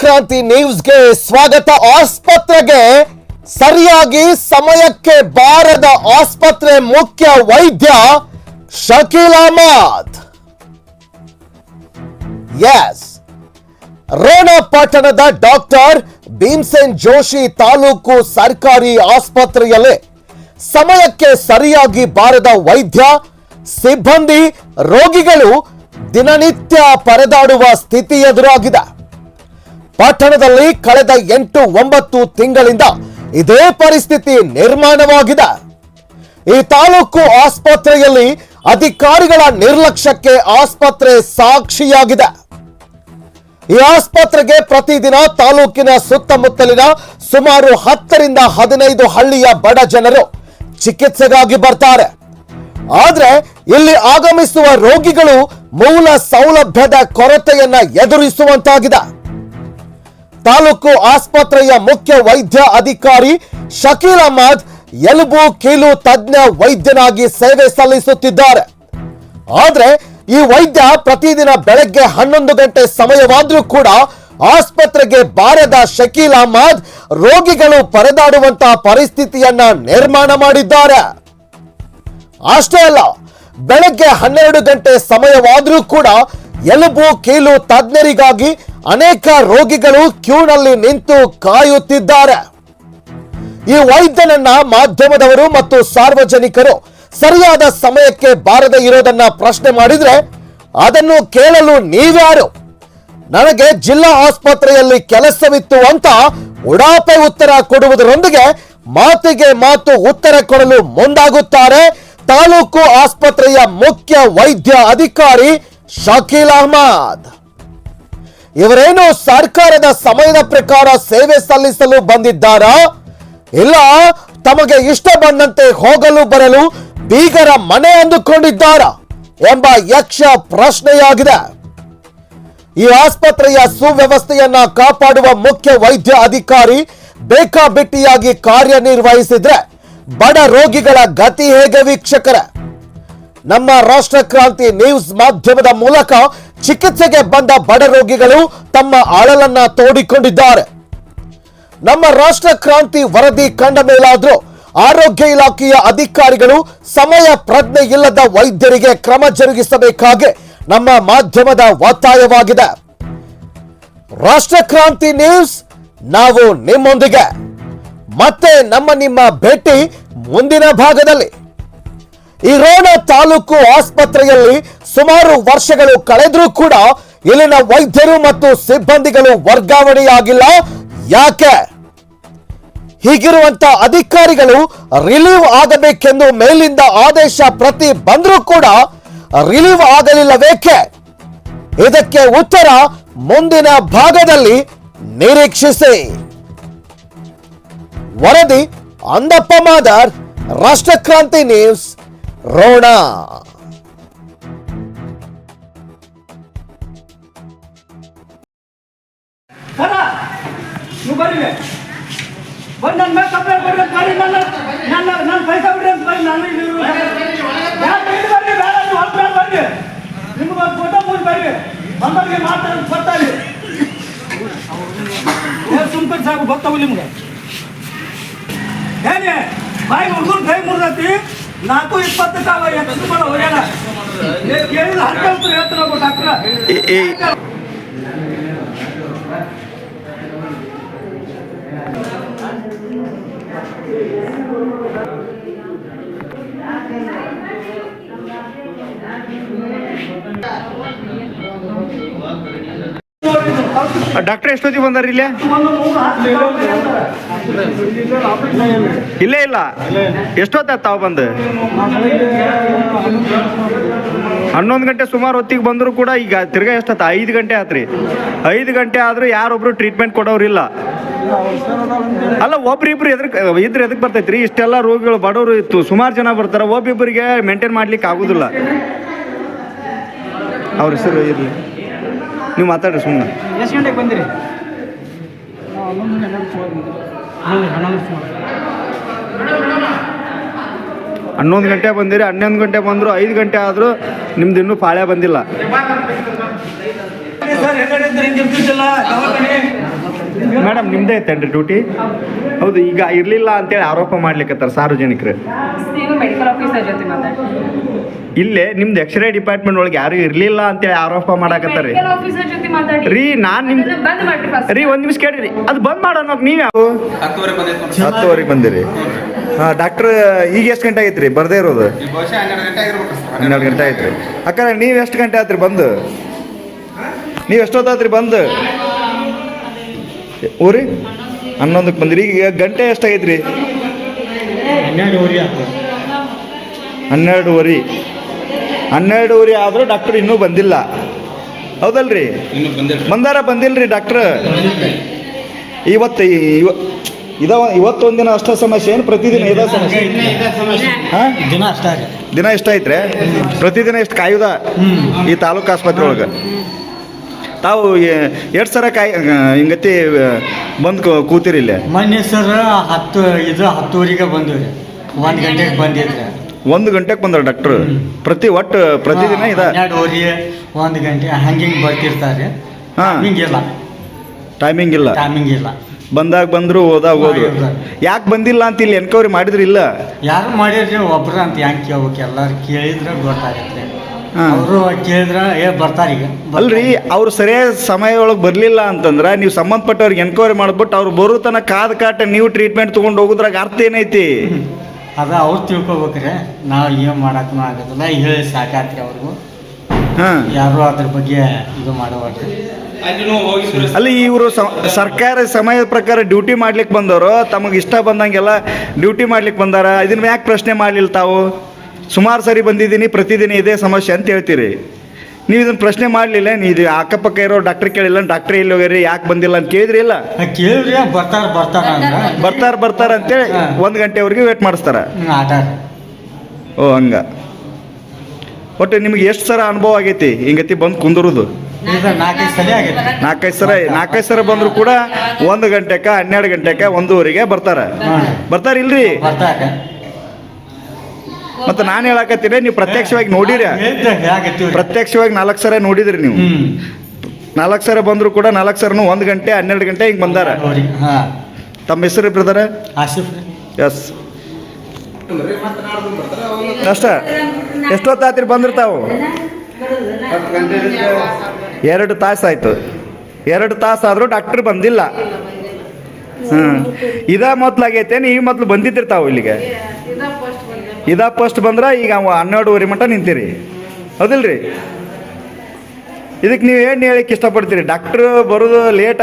ಕ್ರಾಂತಿ ನ್ಯೂಸ್ಗೆ ಸ್ವಾಗತ. ಆಸ್ಪತ್ರೆಗೆ ಸರಿಯಾಗಿ ಸಮಯಕ್ಕೆ ಬಾರದ ಆಸ್ಪತ್ರೆ ಮುಖ್ಯ ವೈದ್ಯ ಶಕೀಲ್ ಅಹಮದ್. ಎಸ್ ರೋಣ ಪಟ್ಟಣದ ಡಾಕ್ಟರ್ ಭೀಮ್ಸೇನ್ ಜೋಶಿ ತಾಲೂಕು ಸರ್ಕಾರಿ ಆಸ್ಪತ್ರೆಯಲ್ಲಿ ಸಮಯಕ್ಕೆ ಸರಿಯಾಗಿ ಬಾರದ ವೈದ್ಯ, ಸಿಬ್ಬಂದಿ, ರೋಗಿಗಳು ದಿನನಿತ್ಯ ಪರದಾಡುವ ಸ್ಥಿತಿ ಎದುರಾಗಿದೆ. ಪಟ್ಟಣದಲ್ಲಿ ಕಳೆದ ಎಂಟು ಒಂಬತ್ತು ತಿಂಗಳಿಂದ ಇದೇ ಪರಿಸ್ಥಿತಿ ನಿರ್ಮಾಣವಾಗಿದೆ. ಈ ತಾಲೂಕು ಆಸ್ಪತ್ರೆಯಲ್ಲಿ ಅಧಿಕಾರಿಗಳ ನಿರ್ಲಕ್ಷ್ಯಕ್ಕೆ ಆಸ್ಪತ್ರೆ ಸಾಕ್ಷಿಯಾಗಿದೆ. ಈ ಆಸ್ಪತ್ರೆಗೆ ಪ್ರತಿದಿನ ತಾಲೂಕಿನ ಸುತ್ತಮುತ್ತಲಿನ ಸುಮಾರು ಹತ್ತರಿಂದ ಹದಿನೈದು ಹಳ್ಳಿಯ ಬಡ ಜನರು ಚಿಕಿತ್ಸೆಗಾಗಿ ಬರ್ತಾರೆ. ಆದ್ರೆ ಇಲ್ಲಿ ಆಗಮಿಸುವ ರೋಗಿಗಳು ಮೂಲ ಸೌಲಭ್ಯದ ಕೊರತೆಯನ್ನ ಎದುರಿಸುವಂತಾಗಿದೆ. ತಾಲೂಕು ಆಸ್ಪತ್ರೆಯ ಮುಖ್ಯ ವೈದ್ಯ ಅಧಿಕಾರಿ ಶಕೀಲ್ ಅಹಮದ್ ಎಲುಬು ಕೀಲು ತಜ್ಞ ವೈದ್ಯನಾಗಿ ಸೇವೆ ಸಲ್ಲಿಸುತ್ತಿದ್ದಾರೆ. ಆದ್ರೆ ಈ ವೈದ್ಯ ಪ್ರತಿದಿನ ಬೆಳಗ್ಗೆ ಹನ್ನೊಂದು ಗಂಟೆ ಸಮಯವಾದ್ರೂ ಕೂಡ ಆಸ್ಪತ್ರೆಗೆ ಬಾರದ ಶಕೀಲ್ ಅಹಮದ್ ರೋಗಿಗಳು ಪರದಾಡುವಂತಹ ಪರಿಸ್ಥಿತಿಯನ್ನ ನಿರ್ಮಾಣ ಮಾಡಿದ್ದಾರೆ. ಅಷ್ಟೇ ಅಲ್ಲ, ಬೆಳಗ್ಗೆ ಹನ್ನೆರಡು ಗಂಟೆ ಸಮಯವಾದ್ರೂ ಕೂಡ ಎಲುಬು ಕೀಲು ತಜ್ಞರಿಗಾಗಿ ಅನೇಕ ರೋಗಿಗಳು ಕ್ಯೂನಲ್ಲಿ ನಿಂತು ಕಾಯುತ್ತಿದ್ದಾರೆ. ಈ ವೈದ್ಯನನ್ನ ಮಾಧ್ಯಮದವರು ಮತ್ತು ಸಾರ್ವಜನಿಕರು ಸರಿಯಾದ ಸಮಯಕ್ಕೆ ಬಾರದೆ ಇರೋದನ್ನ ಪ್ರಶ್ನೆ ಮಾಡಿದ್ರೆ ಅದನ್ನು ಕೇಳಲು ನೀವ್ಯಾರು? ನನಗೆ ಜಿಲ್ಲಾ ಆಸ್ಪತ್ರೆಯಲ್ಲಿ ಕೆಲಸವಿತ್ತು ಅಂತ ಉಡಾಪೆ ಉತ್ತರ ಕೊಡುವುದರೊಂದಿಗೆ ಮಾತಿಗೆ ಮಾತು ಉತ್ತರ ಕೊಡಲು ಮುಂದಾಗುತ್ತಾರೆ ತಾಲೂಕು ಆಸ್ಪತ್ರೆಯ ಮುಖ್ಯ ವೈದ್ಯ ಅಧಿಕಾರಿ ಶಕೀಲ್ ಅಹ್ಮದ್. ಇವರೇನು ಸರ್ಕಾರದ ಸಮಯದ ಪ್ರಕಾರ ಸೇವೆ ಸಲ್ಲಿಸಲು ಬಂದಿದ್ದಾರಾ? ಇಲ್ಲ, ತಮಗೆ ಇಷ್ಟ ಬಂದಂತೆ ಹೋಗಲು ಬರಲು ಬೀಗರ ಮನೆ ಅಂದುಕೊಂಡಿದ್ದಾರ ಎಂಬ ಯಕ್ಷ ಪ್ರಶ್ನೆಯಾಗಿದೆ. ಈ ಆಸ್ಪತ್ರೆಯ ಸುವ್ಯವಸ್ಥೆಯನ್ನ ಕಾಪಾಡುವ ಮುಖ್ಯ ವೈದ್ಯ ಅಧಿಕಾರಿ ಬೇಕಾಬಿಟ್ಟಿಯಾಗಿ ಕಾರ್ಯನಿರ್ವಹಿಸಿದ್ರೆ ಬಡ ರೋಗಿಗಳ ಗತಿ ಹೇಗೆ ವೀಕ್ಷಕರೇ? ನಮ್ಮ ರಾಷ್ಟ್ರ ಕ್ರಾಂತಿ ನ್ಯೂಸ್ ಮಾಧ್ಯಮದ ಮೂಲಕ ಚಿಕಿತ್ಸೆಗೆ ಬಂದ ಬಡ ರೋಗಿಗಳು ತಮ್ಮ ಅಳಲನ್ನ ತೋಡಿಕೊಂಡಿದ್ದಾರೆ. ನಮ್ಮ ರಾಷ್ಟ್ರ ಕ್ರಾಂತಿ ವರದಿ ಕಂಡ ಮೇಲಾದ್ರೂ ಆರೋಗ್ಯ ಇಲಾಖೆಯ ಅಧಿಕಾರಿಗಳು ಸಮಯ ಪ್ರಜ್ಞೆ ಇಲ್ಲದ ವೈದ್ಯರಿಗೆ ಕ್ರಮ ಜರುಗಿಸಬೇಕಾಗಿ ನಮ್ಮ ಮಾಧ್ಯಮದ ಒತ್ತಾಯವಾಗಿದೆ. ರಾಷ್ಟ್ರ ಕ್ರಾಂತಿ ನ್ಯೂಸ್, ನಾವು ನಿಮ್ಮೊಂದಿಗೆ. ಮತ್ತೆ ನಮ್ಮ ನಿಮ್ಮ ಭೇಟಿ ಮುಂದಿನ ಭಾಗದಲ್ಲಿ. ಈ ರೋಣ ತಾಲೂಕು ಆಸ್ಪತ್ರೆಯಲ್ಲಿ ಸುಮಾರು ವರ್ಷಗಳು ಕಳೆದರೂ ಕೂಡ ಇಲ್ಲಿನ ವೈದ್ಯರು ಮತ್ತು ಸಿಬ್ಬಂದಿಗಳು ವರ್ಗಾವಣೆಯಾಗಿಲ್ಲ. ಯಾಕೆ? ಹೀಗಿರುವಂತ ಅಧಿಕಾರಿಗಳು ರಿಲೀವ್ ಆಗಬೇಕೆಂದು ಮೇಲಿಂದ ಆದೇಶ ಪ್ರತಿ ಬಂದರೂ ಕೂಡ ರಿಲೀವ್ ಆಗಲಿಲ್ಲವೇಕೆ? ಇದಕ್ಕೆ ಉತ್ತರ ಮುಂದಿನ ಭಾಗದಲ್ಲಿ ನಿರೀಕ್ಷಿಸಿ. ವರದಿ, ಅಂದಪ್ಪ ಮಾದರ್, ರಾಷ್ಟ್ರಕ್ರಾಂತಿ ನ್ಯೂಸ್ ರೋಣ. ಬಂದು ನನ್ನ ಮೇಲೆ ಕಂಪ್ಲೇಂಟ್ ಕೊಡ್ರಿ ಅಂತ ಬರ್ರಿ ನನ್ನ ನನ್ನ ನನ್ನ ಅಂತ ನಾನು ಇಲ್ಲಿ ಬರ್ರಿ ಬರ್ರಿ ನಿಮ್ಗೆ ಒಂದು ಫೋಟೋ ಮುಗಿ ಬರ್ರಿ ಬಂದವ್ರಿಗೆ ಮಾತಾಡಿ ಏನು ಸುಮ್ಕೊಂಡು ಸಾಕು ಗೊತ್ತಾವು ನಿಮ್ಗೆ. ಏನೇ ಬಾಯಿ ಹುಡುಗರು ಕೈ ಮುರಿದೈತಿ? ನಾಲ್ಕು ಇಪ್ಪತ್ತು ತಾವ ಎಷ್ಟು ಬರೋ ಹೋಗ್ಯಾನ. ಕೇಳಿದ ಹತ್ತು ಹೇಳ್ತಾರೆ ಡಾಕ್ಟ್ರ. ಡಾಕ್ಟರ್ ಎಷ್ಟೊತ್ತಿಗೆ ಬಂದಾರ ಇಲ್ಲೇ? ಇಲ್ಲೇ ಇಲ್ಲ. ಎಷ್ಟೊತ್ತ ತಾವು ಬಂದು? ಹನ್ನೊಂದು ಗಂಟೆ ಸುಮಾರು ಹೊತ್ತಿಗೆ ಬಂದರೂ ಕೂಡ ಈಗ ತಿರ್ಗಾ ಎಷ್ಟೊತ್ತ? ಐದು ಗಂಟೆ ಆತ್ರಿ. ಐದು ಗಂಟೆ ಆದರೂ ಯಾರೊಬ್ರು ಟ್ರೀಟ್ಮೆಂಟ್ ಕೊಡೋರಿಲ್ಲ. ಅಲ್ಲ, ಒಬ್ರಿಬ್ರು ಎದಕ್ ಇದ್ರೆ ಎದಕ್ಕೆ ಬರ್ತೈತ್ರಿ? ಇಷ್ಟೆಲ್ಲ ರೋಗಿಗಳು ಬಡವರು ಇತ್ತು. ಸುಮಾರು ಜನ ಬರ್ತಾರೆ. ಒಬ್ಬಿಬ್ಬರಿಗೆ ಮೇಂಟೈನ್ ಮಾಡ್ಲಿಕ್ಕೆ ಆಗೋದಿಲ್ಲ. ಅವ್ರ ಹೆಸರು ಇರಲಿ. ನೀವು ಮಾತಾಡ್ರಿ ಸುಮ್ಮನೆ ಎಷ್ಟು ಗಂಟೆಗೆ ಬಂದಿರಿ? ಹನ್ನೊಂದು ಗಂಟೆ ಬಂದಿರಿ ಹನ್ನೊಂದು ಗಂಟೆ ಬಂದರು ಐದು ಗಂಟೆ ಆದರೂ ನಿಮ್ದು ಇನ್ನೂ ಪಾಳ್ಯ ಬಂದಿಲ್ಲ. ಮೇಡಮ್ ನಿಮ್ದೇ ಐತೇನ್ರಿ ಡ್ಯೂಟಿ? ಹೌದು ಈಗ ಇರಲಿಲ್ಲ ಅಂತೇಳಿ ಆರೋಪ ಮಾಡ್ಲಿಕ್ಕತ್ತಾರ ಸಾರ್ವಜನಿಕರು. ಇಲ್ಲೇ ನಿಮ್ದು ಎಕ್ಸ್ರೇ ಡಿಪಾರ್ಟ್ಮೆಂಟ್ ಒಳಗೆ ಯಾರು ಇರ್ಲಿಲ್ಲ ಅಂತೇಳಿ ಆರೋಪ ಮಾಡಾಕತ್ತಾರ. ಮೆಡಿಕಲ್ ಆಫೀಸರ್ ಜೊತೆ ಮಾತಾಡಿ. ರೀ ನಾನ್ ನಿಮ್ ರೀ ಒಂದ್ ನಿಮಿಷ ಕೇಳ್ರಿ ಅದು ಬಂದ್ ಮಾಡೋಣ ನೀವ್. ಯಾವ ಹತ್ತುವರೆಗೆ ಬಂದಿರಿ. ಹಾ ಡಾಕ್ಟರ್ ಈಗ ಎಷ್ಟು ಗಂಟೆ ಆಗೈತ್ರಿ? ಬರ್ದೇ ಇರೋದು? ಹನ್ನೆರಡು ಗಂಟೆ ಆಯ್ತು ರೀ ಅಕ್ಕ ನೀವು ಎಷ್ಟು ಗಂಟೆ ಆತ್ರಿ ಬಂದು? ನೀವು ಎಷ್ಟೊತ್ತಾತ್ರಿ ಬಂದು? ಊರಿ? ಹನ್ನೊಂದಕ್ಕೆ ಬಂದಿರಿ. ಈಗ ಗಂಟೆ ಎಷ್ಟಾಗೈತ್ರಿ ಹನ್ನೆರಡುವರೆ ಹನ್ನೆರಡುವರೆ. ಆದರೂ ಡಾಕ್ಟರ್ ಇನ್ನೂ ಬಂದಿಲ್ಲ. ಹೌದಲ್ರಿ? ಇನ್ನು ಬಂದಿಲ್ಲ. ಬಂದಾರ ಬಂದಿಲ್ಲರಿ ಡಾಕ್ಟ್ರ್ ಇವತ್ತು ಇವ ಇದ ಇವತ್ತು ಒಂದಿನ ಅಷ್ಟ ಸಮಸ್ಯೆ ಏನು ಪ್ರತಿದಿನ ಇದ ಸಮಸ್ಯೆ? ಹಾಂ? ದಿನ ಅಷ್ಟೇ ರೀ ದಿನ ಎಷ್ಟು ಐತ್ರಿ? ಪ್ರತಿದಿನ ಎಷ್ಟು ಕಾಯುದ ಈ ತಾಲೂಕು ಆಸ್ಪತ್ರೆ ಒಳಗೆ ತಾವು ಎರಡು ಸರ ಕಾಯಿ ಹಿಂಗತಿ ಬಂದು ಕೂತಿರಿ ಇಲ್ಲೇ. ಮೊನ್ನೆ ಸರ್ ಹತ್ತು ಇದು ಹತ್ತುವರೆಗೆ ಬಂದ್ವಿ. ಒಂದು ಗಂಟೆಗೆ ಬಂದಿದ್ರಿ ಒಂದು ಗಂಟೆಗೆ ಬಂದ್ರ ಡಾಕ್ಟ್ರು ಪ್ರತಿ ಒಟ್ಟು ಪ್ರತಿದಿನ ಇದ ಒಂದು ಗಂಟೆ ಹಂಗೆ ಹಿಂಗೆ ಬರ್ತಿರ್ತಾರೆ. ಹಾ. ಟೈಮಿಂಗ್ ಇಲ್ಲ. ಟೈಮಿಂಗ್ ಇಲ್ಲ. ಟೈಮಿಂಗ್ ಇಲ್ಲ. ಬಂದಾಗ ಬಂದ್ರು ಹೋದಾಗ ಹೋದ್ರು. ಯಾಕೆ ಬಂದಿಲ್ಲ ಅಂತ ಇಲ್ಲಿ ಎನ್ಕ್ವೈರಿ ಮಾಡಿದ್ರಿ ಇಲ್ಲ? ಯಾರು ಮಾಡಿದ್ರಿ ಒಬ್ರು ಅಂತ ಹೆಂಗೆ ಕೇಳ್ಬೇಕು? ಎಲ್ಲರೂ ಕೇಳಿದ್ರೆ ಗೊತ್ತಾಗುತ್ತೆ. ಅವರು ಕೇಳಿದ್ರೆ ಏ ಬರ್ತಾರೆ ಈಗ. ಅಲ್ರಿ ಅವ್ರು ಸರಿಯಾದ ಸಮಯ ಒಳಗೆ ಬರಲಿಲ್ಲ ಅಂತಂದ್ರೆ ನೀವು ಸಂಬಂಧಪಟ್ಟವ್ರಿಗೆ ಎನ್ಕ್ವೈರಿ ಮಾಡ್ಬಿಟ್ಟು ಅವ್ರು ಬರೋ ತನಕ ಕಾದ ಕಾಟ ನೀವು ಟ್ರೀಟ್ಮೆಂಟ್ ತೊಗೊಂಡು ಹೋಗುದ್ರಾಗ ಅರ್ಥ ಏನೈತಿ? ಅದ ಅವ್ರು ತಿಳ್ಕೊಬೇಕ್ರಿ ನಾವು ಏನು ಮಾಡಕ್ ಆಗೋದಿಲ್ಲ ಹೇಳಿ ಸಾಕಾತ್ರಿ ಅವ್ರಿಗೂ. ಹಾಂ. ಯಾರು ಅದ್ರ ಬಗ್ಗೆ ಇದು ಮಾಡಬಾರ್ದು. ಅಲ್ಲಿ ಇವರು ಸರ್ಕಾರ ಸಮಯದ ಪ್ರಕಾರ ಡ್ಯೂಟಿ ಮಾಡ್ಲಿಕ್ಕೆ ಬಂದವರು ತಮಗೆ ಇಷ್ಟ ಬಂದಂಗೆಲ್ಲ ಡ್ಯೂಟಿ ಮಾಡ್ಲಿಕ್ಕೆ ಬಂದಾರ ಇದನ್ನ ಯಾಕೆ ಪ್ರಶ್ನೆ ಮಾಡಲಿಲ್ಲ ತಾವು? ಸುಮಾರು ಸರಿ ಬಂದಿದ್ದೀನಿ ಪ್ರತಿದಿನ ಇದೇ ಸಮಸ್ಯೆ ಅಂತ ಹೇಳ್ತೀರಿ. ನೀವು ಇದನ್ನ ಪ್ರಶ್ನೆ ಮಾಡಲಿಲ್ಲ ನೀವು ಇದು ಅಕ್ಕಪಕ್ಕ ಇರೋ ಡಾಕ್ಟರ್ ಕೇಳಿಲ್ಲ ಡಾಕ್ಟರ್ ಎಲ್ಲಿ ಹೋಗ್ಯಾರಿ ಯಾಕೆ ಬಂದಿಲ್ಲ ಅಂತ ಕೇಳಿದ್ರಿ ಇಲ್ಲ? ಕೇಳಿದ್ರೆ ಬರ್ತಾರ ಬರ್ತಾರ ಅಂದ್ರೆ. ಬರ್ತಾರ ಬರ್ತಾರ ಅಂತೇಳಿ. ಒಂದು ಗಂಟೆವರೆಗೆ ವೇಟ್ ಮಾಡಿಸ್ತಾರ. ಆಟ. ಓ ಹಂಗ. ಒಟ್ಟು ನಿಮ್ಗೆ ಎಷ್ಟು ಸರ ಅನುಭವ ಆಗೈತಿ? ಹಿಂಗತಿ ಬಂದು ಕುಂದಿರೋದು. ನಾಲ್ಕೈದು ಸಲ ಆಗೈತೆ. ನಾಲ್ಕೈದು ಸರ ನಾಲ್ಕೈದು ಸರ ಬಂದ್ರು ಕೂಡ ಒಂದು ಗಂಟೆಕ ಹನ್ನೆರಡು ಗಂಟೆಕ ಒಂದೂವರೆಗೆ ಬರ್ತಾರ. ಬರ್ತಾರ ಇಲ್ರಿ ಬರ್ತಾರೆ. ಮತ್ತೆ ನಾನು ಹೇಳಕತ್ತೀನಿ ನೀವು ಪ್ರತ್ಯಕ್ಷವಾಗಿ ನೋಡಿರಿ. ಪ್ರತ್ಯಕ್ಷವಾಗಿ ನಾಲ್ಕು ಸರ ನೋಡಿದ್ರಿ ನೀವು. ನಾಲ್ಕು ಸರ ಬಂದ್ರು ಕೂಡ ನಾಲ್ಕು ಸರನು ಒಂದು ಗಂಟೆ ಹನ್ನೆರಡು ಗಂಟೆ ಹಿಂಗೆ ಬಂದಾರ. ತಮ್ಮ ಹೆಸರು ಬ್ರದರ? ಆಸಿಫ್ ಎಸ್. ಅಷ್ಟ? ಎಷ್ಟೊತ್ತಾತ್ರಿ ಬಂದಿರ್ತಾವು? ಎರಡು ತಾಸು ಆಯ್ತು. ಎರಡು ತಾಸು ಆದರೂ ಡಾಕ್ಟ್ರ್ ಬಂದಿಲ್ಲ. ಹ್ಮ್. ಇದ ಮೊದ್ಲಾಗೈತೆ ಈ ಮೊದ್ಲು ಬಂದಿದ್ದಿರ್ತಾವ ಇಲ್ಲಿಗೆ? ಇದ ಫಸ್ಟ್ ಬಂದ್ರ ಈಗ ಅವ ಹನ್ನೆರಡುವರೆ ಮಟ್ಟ ನಿಂತೀರಿ. ಹೌದಿಲ್ರಿ? ಇದಕ್ಕೆ ನೀವು ಏನು ಹೇಳಕ್ಕೆ ಇಷ್ಟಪಡ್ತೀರಿ? ಡಾಕ್ಟ್ರು ಬರೋದು ಲೇಟ್